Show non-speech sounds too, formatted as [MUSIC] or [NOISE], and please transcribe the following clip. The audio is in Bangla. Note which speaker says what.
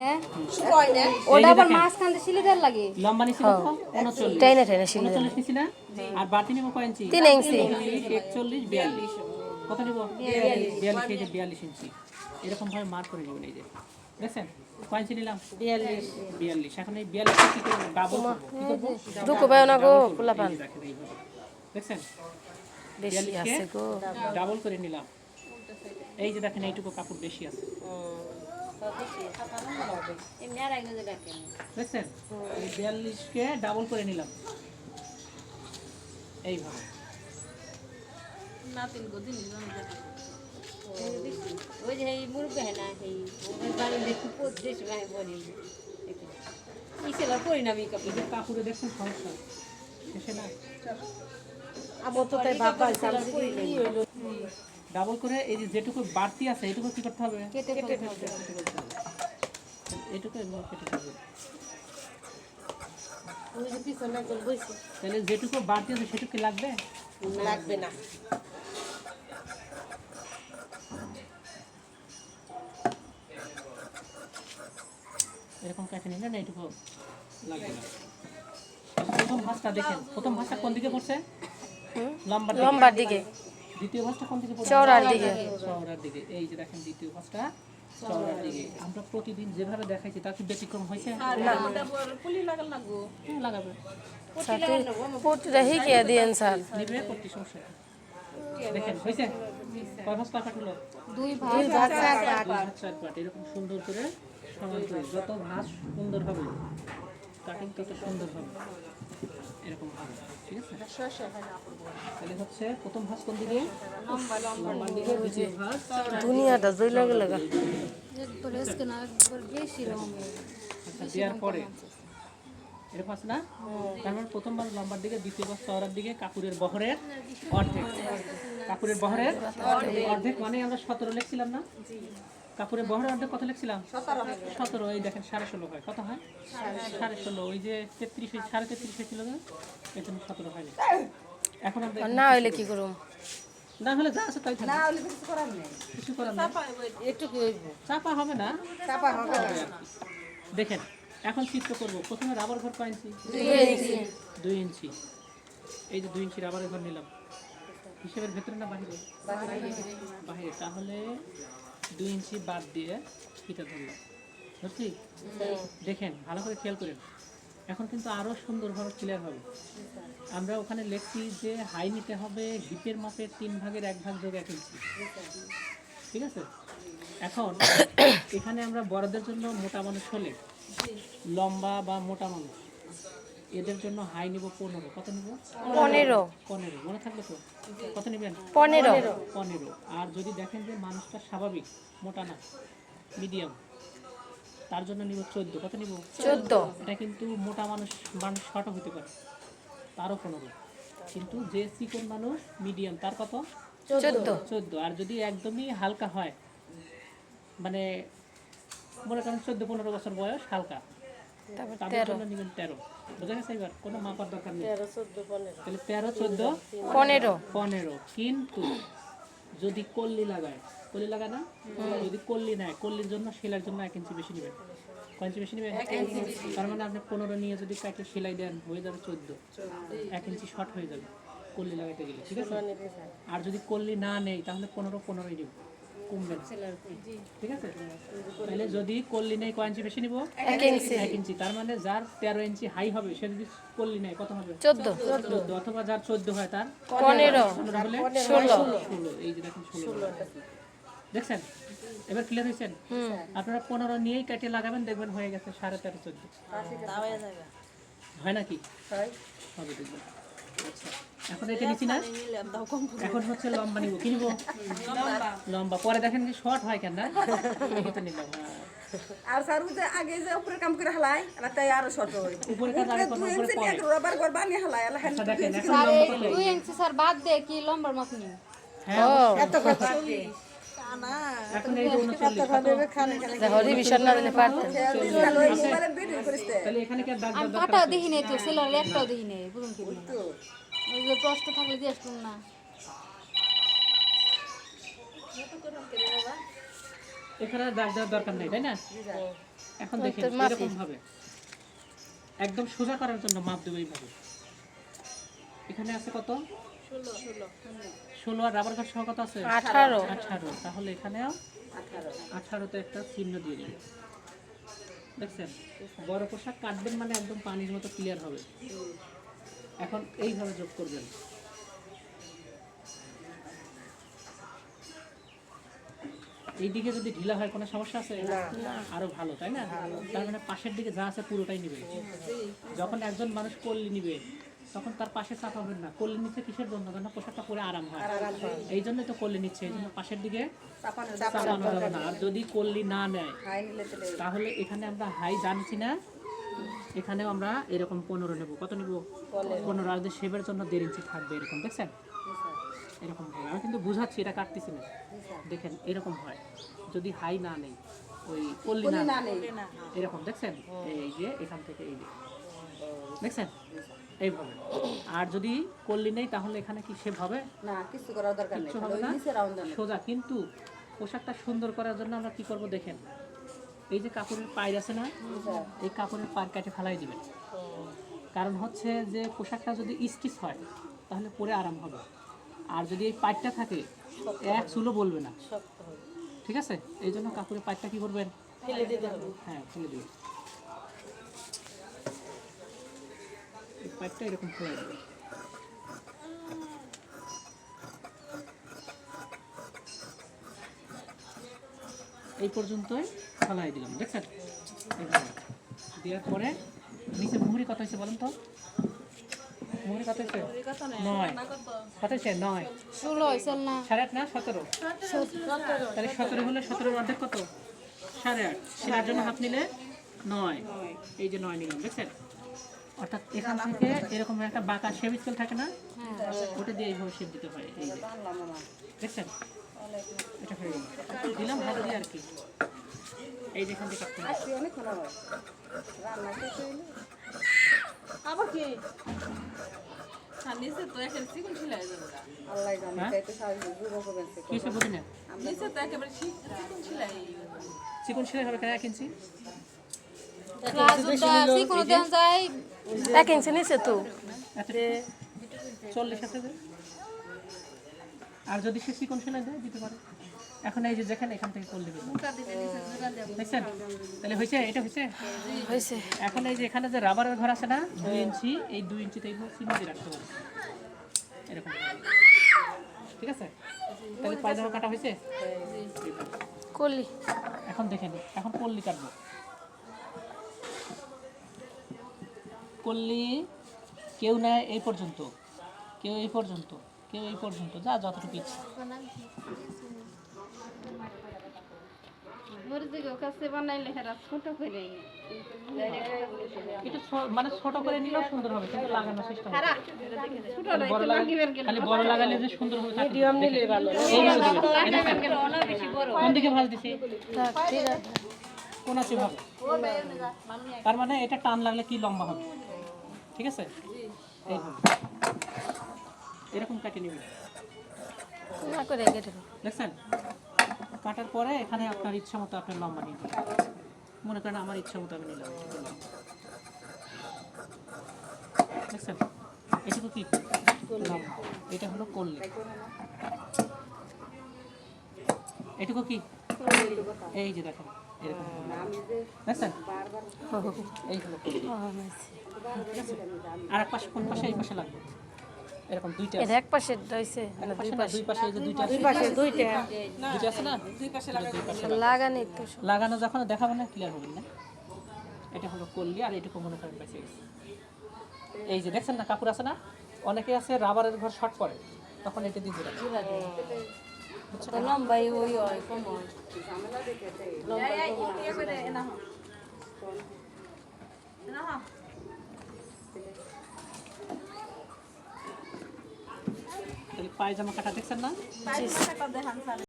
Speaker 1: হ্যাঁ? ওটা আবার মাঝখান দিয়ে লাগে।
Speaker 2: লম্বা আর নিব কয় ইঞ্চি? কত নিব? এরকম ভাবে মার্ক করে নেবেন এই যে। দেখছেন? কয় ইঞ্চি নিলাম? বিয়াল্লিশ। বিয়াল্লিশ। এখন এই বিয়াল্লিশ কি করব?
Speaker 3: দুঃখ না গো।
Speaker 2: দেখছেন?
Speaker 3: বেশি আছে গো।
Speaker 2: ডাবল করে নিলাম। এই যে দেখেন এইটুকু কাপড় বেশি আছে। দেখছেন? এই বিয়াল্লিশকে ডাবল করে নিলাম। এইভাবে।
Speaker 1: ওই যে এই মুরব্বী হ্যাঁ না এই বাড়ি দেখি পদ্মেশ ভাই বলি। ইসেলা পরিণামী কাপড়।
Speaker 2: কাপড়ে দেখছেন সমস্যা? শেষে না।
Speaker 3: আবো তো তাই বাবা
Speaker 2: ডাবল করে এই যে যেটুকু বাড়তি আছে এইটুকু কি করতে হবে? তাহলে যেটুকু বাড়তি আছে সেটুকু কি লাগবে?
Speaker 3: লাগবে না।
Speaker 2: এরকম কেটে এইটুকু লাগবে না? প্রথম ভাঁজটা দেখেন। প্রথম ভাঁজটা কোন দিকে পড়ছে? লম্বা
Speaker 3: লম্বার দিকে।
Speaker 2: দ্বিতীয় ভাঁজটা কোন দিকে
Speaker 3: চওড়ার দিকে।
Speaker 2: চওড়ার দিকে এই যে দেখেন দ্বিতীয় ভাঁজটা চওড়ার দিকে। আমরা প্রতিদিন যেভাবে দেখাইছি তার কি ব্যতিক্রম হয়েছে?
Speaker 4: পুলি লাগাল লাগবো।
Speaker 2: হ্যাঁ, লাগাবে।
Speaker 3: সাথে পুটটা হিকিয়া দিয়েন স্যার।
Speaker 2: নিবে করতে সমস্যা দেখেন হয়েছে? কয় কয় পাট হলো
Speaker 1: দুই ভাই
Speaker 2: দুই ভাঁজ চার পাট এরকম সুন্দর করে সমান করে। যত ভাঁজ সুন্দর হবে কাটিং তত সুন্দর হবে এরকম হবে ঠিক আছে? তাহলে হচ্ছে প্রথম ভাঁজ কোন দিকে? দিকে দ্বিতীয় ভাঁজ।
Speaker 3: দুনিয়াটা জই লাগে লাগা
Speaker 1: তো রেস্ক না একবার বেশি রকমের
Speaker 2: আচ্ছা দেওয়ার পরে? এরকম আছে না? তার মানে প্রথমবার লম্বার দিকে দ্বিতীয়বার চওড়ার দিকে কাপড়ের বহরের অর্ধেক। কাপড়ের বহরের অর্ধেক। মানে আমরা সতেরো লিখছিলাম না? কাপড়ের বহরের অর্ধেক কত লিখছিলাম? সতেরো এই দেখেন সাড়ে ষোলো হয়। কত হয়? সাড়ে ষোলো। ওই যে তেত্রিশ সাড়ে তেত্রিশ হয়েছিল না? এখানে সতেরো হয়নি এখন
Speaker 3: না হইলে কি করুম?
Speaker 2: না হলে যা আছে তাই থাকবে
Speaker 4: না হলে কিছু করার নেই।
Speaker 2: কিছু করার নেই।
Speaker 3: একটু কি হইব?
Speaker 2: চাপা হবে না।
Speaker 4: চাপা হবে না।
Speaker 2: দেখেন এখন চিত্র করব। প্রথমে রাবার ঘর কয় ইঞ্চি? দুই ইঞ্চি। এই যে দুই ইঞ্চি রাবারের ঘর নিলাম। হিসেবের ভেতরে না বাহিরে। বাহিরে। তাহলে দুই ইঞ্চি বাদ দিয়ে ফিতা ধরলাম। ধরছি দেখেন ভালো করে খেয়াল করেন। এখন কিন্তু আরও সুন্দরভাবে ক্লিয়ার হবে। আমরা ওখানে লিখছি যে হাই নিতে হবে হিপের মাপের তিন ভাগের এক ভাগ যোগ এক ইঞ্চি। ঠিক আছে? এখন [COUGHS] এখানে আমরা বড়দের জন্য মোটা মানুষ হলে লম্বা বা মোটা মানুষ। এদের জন্য হাই নিব পনেরো। কত নিব?
Speaker 3: পনেরো।
Speaker 2: পনেরো। মনে থাকবে তো। কত নেবেন?
Speaker 3: পনেরো।
Speaker 2: পনেরো। আর যদি দেখেন যে মানুষটা স্বাভাবিক মোটা না মিডিয়াম তার জন্য নিব চোদ্দ। কত নিব?
Speaker 3: চোদ্দ।
Speaker 2: এটা কিন্তু মোটা মানুষ মানুষ শর্টও হতে পারে। তারও পনেরো। কিন্তু যে চিকন মানুষ মিডিয়াম তার কত?
Speaker 3: চোদ্দ।
Speaker 2: চোদ্দ। আর যদি একদমই হালকা হয় মানে মনে করেন চোদ্দ পনেরো বছর বয়স হালকা।
Speaker 3: তারপর
Speaker 2: তাদের জন্য নেবেন তেরো। বোঝা গেছে এবার? কোনো মাপার দরকার নেই। তাহলে তেরো চোদ্দ
Speaker 3: পনেরো।
Speaker 2: পনেরো। কিন্তু যদি কল্লি লাগায় কল্লি লাগায় না? যদি কল্লি নেয় কল্লির জন্য সেলাইয়ের জন্য এক ইঞ্চি বেশি নেবেন। কয় ইঞ্চি বেশি নেবেন? তার মানে আপনি পনেরো নিয়ে যদি কাটে সেলাই দেন হয়ে যাবে চোদ্দ। এক ইঞ্চি শর্ট হয়ে যাবে কল্লি লাগাইতে গেলে ঠিক আছে? আর যদি কল্লি না নেই তাহলে পনেরো পনেরোই নিব। কমবে ঠিক আছে? তাহলে যদি কল্লি নেই কয় ইঞ্চি বেশি নিব?
Speaker 3: এক ইঞ্চি।
Speaker 2: তার মানে যার তেরো ইঞ্চি হাই হবে সে যদি কত হবে?
Speaker 3: চোদ্দ।
Speaker 2: চোদ্দ। অথবা যার চোদ্দ হয় তার
Speaker 3: পনেরো। ষোলো।
Speaker 2: ষোলো। এই যে দেখেন ষোলো দেখছেন? এবার ক্লিয়ার হয়েছেন? আপনারা পনেরো নিয়েই কেটে লাগাবেন দেখবেন হয়ে গেছে সাড়ে তেরো চোদ্দ। হয় নাকি? হবে দেখবেন। এখন এটা নিচ্ছি না? এখন হচ্ছে লম্বা নিব। কিনব লম্বা। পরে দেখেন যে শর্ট হয় কেন না? এটা নিলাম।
Speaker 4: আর স্যার আগে যে উপরে কাম করে হালাই আর তাই আরও শর্ট হয়
Speaker 2: উপরে কাজ আগে করব, উপরে পরে।
Speaker 4: এক রবার গর বানি হালাই আলা
Speaker 2: হ্যাঁ দেখেন এখন
Speaker 1: স্যার
Speaker 2: লম্বা
Speaker 1: এই ইঞ্চি স্যার বাদ দে কি লম্বার মাপ নি
Speaker 2: হ্যাঁ এত কত?
Speaker 3: দেখো
Speaker 2: দেওয়ার দরকার
Speaker 1: নাই তো সেলার একটাও দেখি নাই বুঝুন কি প্রশ্ন থাকলে দিয়ে আসতুন না।
Speaker 2: এখানে দাগ দেওয়ার দরকার নেই তাই না? এখন দেখেন এরকম একদম সোজা করার জন্য মাপ দেবো এইভাবে। এখানে আছে কত? ষোলো আর রাবার ঘর সহ কত আছে?
Speaker 3: আঠারো।
Speaker 2: আঠারো। তাহলে এখানেও আঠারোতে একটা চিহ্ন দিয়ে দিবে দেখছেন? বড় পোশাক কাটবেন মানে একদম পানির মতো ক্লিয়ার হবে। এখন এইভাবে যোগ করবেন। এইদিকে যদি ঢিলা হয় কোনো সমস্যা আছে? আরও ভালো তাই না? তার মানে পাশের দিকে যা আছে পুরোটাই নিবে। যখন একজন মানুষ কল্লি নিবে। তখন তার পাশে চাপ চাপাবেন না। কল্লি নিচ্ছে কিসের জন্য? যেন পোশাকটা পরে আরাম হয়। এই জন্যই তো কল্লি নিচ্ছে এই জন্য পাশের দিকে
Speaker 4: চাপানো
Speaker 2: যাবে না। আর যদি কল্লি না নেয় তাহলে এখানে আমরা হাই জানছি না। এখানেও আমরা এরকম পনেরো নেব। কত নেব? পনেরো। আর যে শেপের জন্য দেড় ইঞ্চি থাকবে এরকম দেখছেন? এরকম হয়। আমি কিন্তু বুঝাচ্ছি এটা কাটতেছি না। দেখেন এরকম হয়। যদি হাই না নেই ওই পল্লি না
Speaker 4: না
Speaker 2: এরকম দেখছেন? এই যে এখান থেকে এই যে। দেখছেন? এইভাবে। আর যদি কল্লি নেই তাহলে এখানে কি শেপ হবে?
Speaker 4: না কিছু করার দরকার নেই।
Speaker 2: হবে না?
Speaker 4: নিচে রাউন্ড দেন
Speaker 2: সোজা কিন্তু পোশাকটা সুন্দর করার জন্য আমরা কি করব দেখেন। এই যে কাপড়ের পায়ের আছে না? এই কাপড়ের পার কেটে ফেলাই দিবেন। কারণ হচ্ছে যে পোশাকটা যদি স্টিচ হয় তাহলে পরে আরাম হবে। আর যদি এই পাইটটা থাকে এক চুলো বলবে না। ঠিক আছে? এই জন্য কাপড়ের পাইটটা কি করবেন? ফেলে দিতে হবে। হ্যাঁ ফেলে দিবেন। এই পাইটটা এরকম ফেলে দেবেন এই পর্যন্তই ফেলাই দিলাম দেখছেন? দেওয়ার পরে নিচে মুহুরি কত হয়েছে বলেন তো? মুহুরি কত হয়েছে? নয় কত? হয়েছে? নয়।
Speaker 3: ষোলো
Speaker 2: সাড়ে আট না সতেরো? তাহলে সতেরো হলে সতেরোর অর্ধেক কত? সাড়ে আট। সেটার জন্য হাত নিলে নয়। এই যে নয় নিলাম দেখছেন? অর্থাৎ এখান থেকে এরকম একটা বাঁকা শেপ স্কেল থাকে না? ওটা দিয়ে এইভাবে শেপ দিতে হয় এই যে। দেখছেন? এটা হয়ে গেল। দিলাম হাত দিয়ে আর কি। এই যে এখান থেকে
Speaker 5: আবার কি? চিকন
Speaker 2: সেলাই হবে কেন এক ইঞ্চি?
Speaker 3: এক ইঞ্চি নিচে তো।
Speaker 2: চল্লিশ আছে যে? আর যদি সে চিকন সেলাই দেয় দিতে পারে। এখন এই যে যেখানে এখান থেকে করলে দেবে দেখছেন? তাহলে হয়েছে? এটা হয়েছে?
Speaker 3: হয়েছে।
Speaker 2: এখন এই যে এখানে যে রাবারের ঘর আছে না দুই ইঞ্চি এই দুই ইঞ্চিতে এইভাবে চিহ্ন দিয়ে রাখতে পারে এরকম। ঠিক আছে? তাহলে পায়জামা কাটা হয়েছে?
Speaker 3: কলি।
Speaker 2: এখন দেখেন এখন কল্লি কাটবো। কল্লি কেউ নেয় এই পর্যন্ত কেউ এই পর্যন্ত কেউ এই পর্যন্ত যা যতটুকু ইচ্ছে। মানে ছোট করে নিলেও সুন্দর হবে কিন্তু লাগানো সিস্টেম বড় লাগালে খালি বড় লাগালে যে সুন্দর হবে মিডিয়াম নিলে ভালো। কোন দিকে ভাজ দিছি?
Speaker 3: আছে।
Speaker 2: কোন আছে ভাবে? তার মানে এটা টান লাগলে কি লম্বা হবে? ঠিক আছে? এরকম নিবি।
Speaker 3: কেটে দাও।
Speaker 2: দেখছেন? কাটার পরে এখানে আপনার ইচ্ছা মতো আপনার লম্বা নিয়ে মনে করেন আমার ইচ্ছা মতো আমি নিলাম। দেখছেন? এটুকু কি? লম্বা। এটা হলো কল্লি এটুকু কি? এই যে দেখেন। আর এক পাশে কোন পাশে এই পাশে লাগবে? এরকম দুইটা
Speaker 3: এর এক পাশে
Speaker 2: দুই পাশে। যে দুইটা আছে।
Speaker 3: দুইটা।
Speaker 2: দুইটা আছে না? দুই পাশে
Speaker 3: লাগানি তো
Speaker 2: লাগানো যখন দেখাবো না ক্লিয়ার হবে না। এটা হলো কল্লি আর এটুকু মনে করেন বেঁচে গেছে। এই যে দেখছেন না কাপড় আছে না? অনেকে আছে রাবারের ঘর শর্ট করে তখন এটা দিয়ে
Speaker 1: লম্বাই ওই হয় কম হয়
Speaker 2: পায়জামা কাটা দেখছেন না